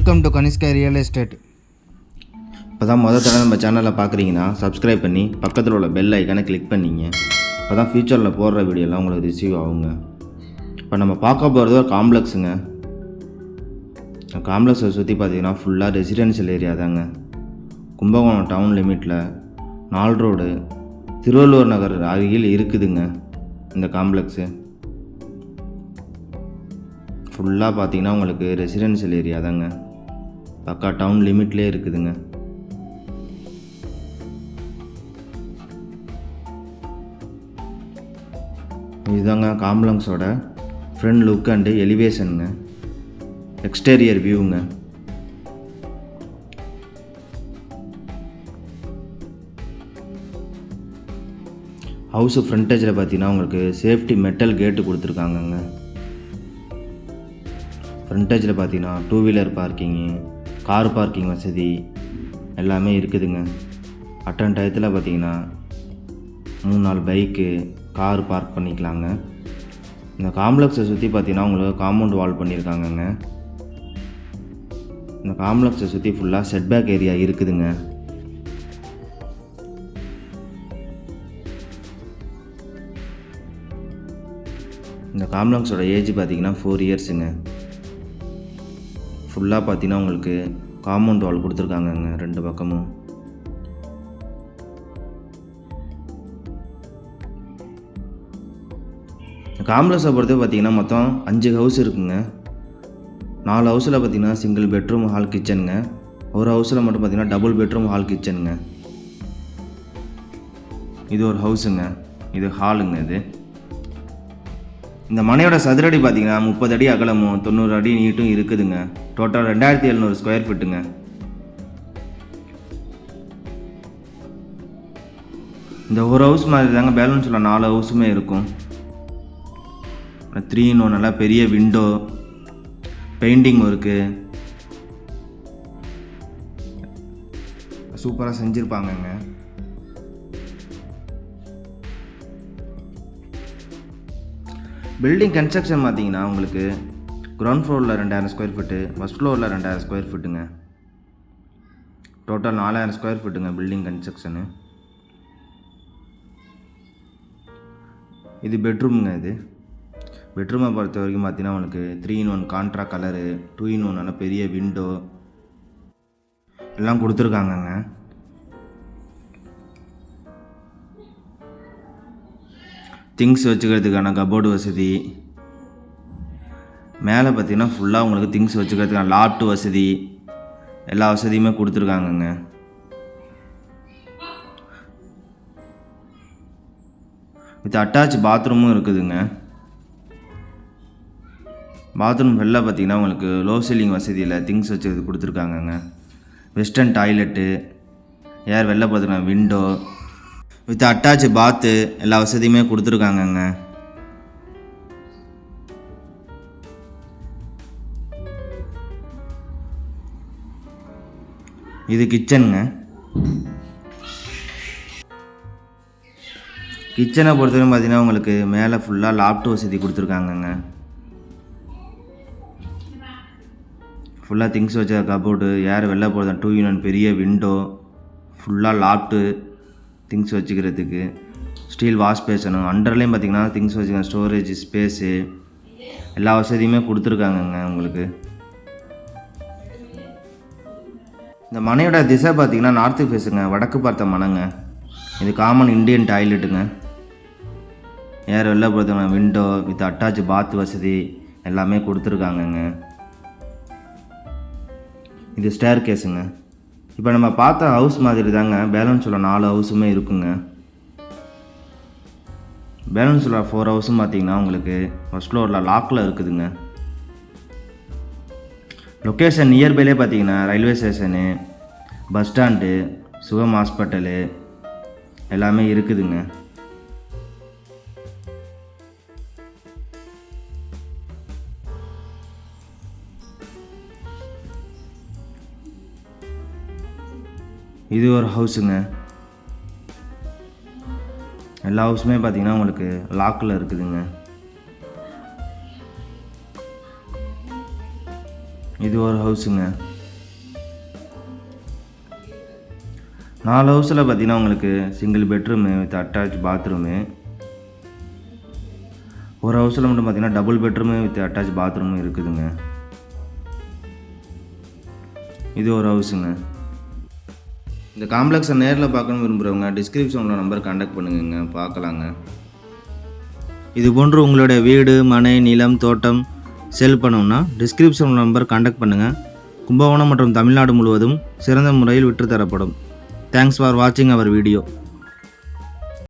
Welcome to Kanishka real estate இப்போ தான் முதல் தடவை நம்ம சேனலை பார்க்குறீங்கன்னா சப்ஸ்கிரைப் பண்ணி பக்கத்தில் உள்ள பெல் ஐக்கானை கிளிக் பண்ணிங்க. இப்போ தான் ஃபியூச்சரில் போடுற வீடியோலாம் உங்களுக்கு ரிசீவ் ஆகுங்க. இப்போ நம்ம பார்க்க போகிறது ஒரு காம்ப்ளெக்ஸுங்க காம்ப்ளெக்ஸை சுற்றி பார்த்தீங்கன்னா ஃபுல்லாக ரெசிடென்ஷியல் ஏரியா தாங்க. கும்பகோணம் டவுன் லிமிட்டில் நால் ரோடு திருவள்ளூர் நகர் அருகில் இருக்குதுங்க இந்த காம்ப்ளெக்ஸு ஃபுல்லாக பார்த்தீங்கன்னா உங்களுக்கு ரெசிடென்ஷியல் ஏரியா தாங்க. பக்கா டவுன் லிமிட்லேயே இருக்குதுங்க. இதுதாங்க காம்ப்ளெக்ஸோட ஃப்ரண்ட் லுக் அண்டு எலிவேஷனுங்க எக்ஸ்டீரியர் வியூங்க ஹவுஸ் ஃப்ரண்டேஜில் பார்த்தீங்கன்னா உங்களுக்கு சேஃப்டி மெட்டல் கேட்டு கொடுத்துருக்காங்கங்க. ஃப்ரண்டேஜில் பார்த்தீங்கன்னா two wheeler parking car parking வசதி எல்லாமே இருக்குதுங்க. அட்டன் டயத்தில் பார்த்தீங்கன்னா மூணு நாலு பைக்கு கார் பார்க் பண்ணிக்கலாங்க. இந்த காம்ப்ளெக்ஸை சுற்றி பார்த்தீங்கன்னா உங்களுக்கு காம்பவுண்ட் வால் பண்ணியிருக்காங்கங்க இந்த காம்ப்ளெக்ஸை சுற்றி ஃபுல்லாக செட்பேக் ஏரியா இருக்குதுங்க. இந்த காம்ப்ளெக்ஸோட ஏஜ் பார்த்தீங்கன்னா ஃபோர் இயர்ஸுங்க ஃபுல்லாக பார்த்தீங்கன்னா உங்களுக்கு காம்பவுண்ட் வால் கொடுத்துருக்காங்கங்க ரெண்டு பக்கமும். காம்ப்ளெக்ஸை பொறுத்து பார்த்தீங்கன்னா மொத்தம் அஞ்சு ஹவுஸ் இருக்குங்க. நாலு ஹவுஸில் பார்த்தீங்கன்னா சிங்கிள் பெட்ரூம் ஹால் கிச்சனுங்க ஒரு ஹவுஸில் மட்டும் பார்த்தீங்கன்னா டபுள் பெட்ரூம் ஹால் கிச்சனுங்க இது ஒரு ஹவுஸுங்க இது ஹாலுங்க இது. இந்த மனையோட சதுரடி பார்த்தீங்கன்னா முப்பது அடி அகலமும் தொண்ணூறு அடி நீட்டும் இருக்குதுங்க. டோட்டல் ரெண்டாயிரத்தி எழுநூறு ஸ்கொயர் ஃபீட்டுங்க இந்த ஒரு ஹவுஸ் மாதிரி தாங்க பேலன்ஸ் உள்ள நாலு ஹவுஸுமே இருக்கும். த்ரீ இன்னும் நல்லா பெரிய விண்டோ பெயிண்டிங் ஒர்க்கு சூப்பராக செஞ்சுருப்பாங்கங்க. பில்டிங் கன்ஸ்ட்ரக்ஷன் பார்த்தீங்கன்னா உங்களுக்கு கிரவுண்ட் ஃப்ளோரில் ரெண்டாயிரம் ஸ்கொயர் ஃபீட்டு ஃபஸ்ட் ஃப்ளோரில் ரெண்டாயிரம் ஸ்கொயர் ஃபீட்டுங்க டோட்டல் நாலாயிரம் ஸ்கொயர் ஃபீட்டுங்க பில்டிங் கன்ஸ்ட்ரக்ஷனு இது பெட்ரூமுங்க இது. பெட்ரூமை பொறுத்த வரைக்கும் பார்த்தீங்கன்னா உங்களுக்கு three in one contra colour two in one நல்ல பெரிய விண்டோ எல்லாம் கொடுத்துருக்காங்கங்க. திங்ஸ் வச்சுக்கிறதுக்கான கபோர்டு வசதி. மேலே பார்த்தீங்கன்னா ஃபுல்லாக உங்களுக்கு திங்ஸ் வச்சுக்கிறதுக்கான லாப்ட் வசதி. எல்லா வசதியுமே கொடுத்துருக்காங்கங்க. வித் அட்டாச் பாத்ரூமும் இருக்குதுங்க. பாத்ரூம் வெளில பார்த்தீங்கன்னா உங்களுக்கு லோ சீலிங் வசதியில் திங்ஸ் வச்சு கொடுத்துருக்காங்கங்க. வெஸ்டர்ன் டாய்லெட்டு ஏர் வெளில பார்த்தீங்கன்னா விண்டோ வித் அட்டாச் பாத்து எல்லா வசதியுமே கொடுத்துருக்காங்கங்க. இது கிச்சனுங்க. கிச்சனை பொறுத்தவரைக்கும் பார்த்தீங்கன்னா உங்களுக்கு மேலே ஃபுல்லாக லாப்ட் வசதி கொடுத்துருக்காங்கங்க. ஃபுல்லாக திங்ஸ் வச்ச கபோர்டு யார் வெளில போகிறதா டூ யூனியன் பெரிய விண்டோ ஃபுல்லாக லாப்ட்டு திங்ஸ் வச்சுக்கிறதுக்கு ஸ்டீல் வாஷ் பேசணும் அண்டர்லேயும் பார்த்தீங்கன்னா திங்ஸ் வச்சுக்கணும் ஸ்டோரேஜ் ஸ்பேஸு எல்லா வசதியுமே கொடுத்துருக்காங்கங்க உங்களுக்கு. இந்த மனையோட திசை பார்த்தீங்கன்னா நார்த்து ஃபேஸுங்க வடக்கு பார்த்த மனைங்க. இது காமன் இண்டியன் டாய்லெட்டுங்க ஏர் வெளில பொறுத்தவங்க விண்டோ வித் அட்டாச் பாத் வசதி எல்லாமே கொடுத்துருக்காங்கங்க. இது ஸ்டேர் கேஸுங்க இப்போ நம்ம பார்த்த ஹவுஸ் மாதிரி தாங்க. பேலன்ஸ் உள்ள நாலு ஹவுஸுமே இருக்குங்க. பேலன்ஸ் உள்ள ஃபோர் ஹவுஸும் பார்த்தீங்கன்னா உங்களுக்கு ஃபஸ்ட் ஃப்ளோரில் லாக்கில் இருக்குதுங்க. லொக்கேஷன் நியர்பைலே பார்த்தீங்கன்னா ரயில்வே ஸ்டேஷனு பஸ் ஸ்டாண்டு சுகம் ஹாஸ்பிட்டலு எல்லாமே இருக்குதுங்க. இது ஒரு ஹவுஸுங்க. எல்லா ஹவுஸுமே பார்த்தீங்கன்னா உங்களுக்கு லாக்கில் இருக்குதுங்க. இது ஒரு ஹவுஸுங்க. நாலு ஹவுஸில் பார்த்தீங்கன்னா உங்களுக்கு single bedroom with attach bathroom ஒரு ஹவுஸில் மட்டும் பார்த்தீங்கன்னா டபுள் பெட்ரூமு வித் அட்டாச் பாத்ரூமும் இருக்குதுங்க. இது ஒரு ஹவுஸுங்க. இந்த காம்ப்ளெக்ஸை நேரில் பார்க்கணும் விரும்புகிறவங்க டிஸ்கிரிப்ஷனில் நம்பர் கான்டாக்ட் பண்ணுங்கங்க பார்க்கலாங்க. இது போன்று உங்களுடைய வீடு மனை நிலம் தோட்டம் செல் பண்ணோம்னா டிஸ்கிரிப்ஷன் நம்பர் கான்டாக்ட் பண்ணுங்கள் கும்பகோணம் மற்றும் தமிழ்நாடு முழுவதும் சிறந்த முறையில் விற்றுத்தரப்படும். தேங்க்ஸ் ஃபார் வாட்சிங் அவர் வீடியோ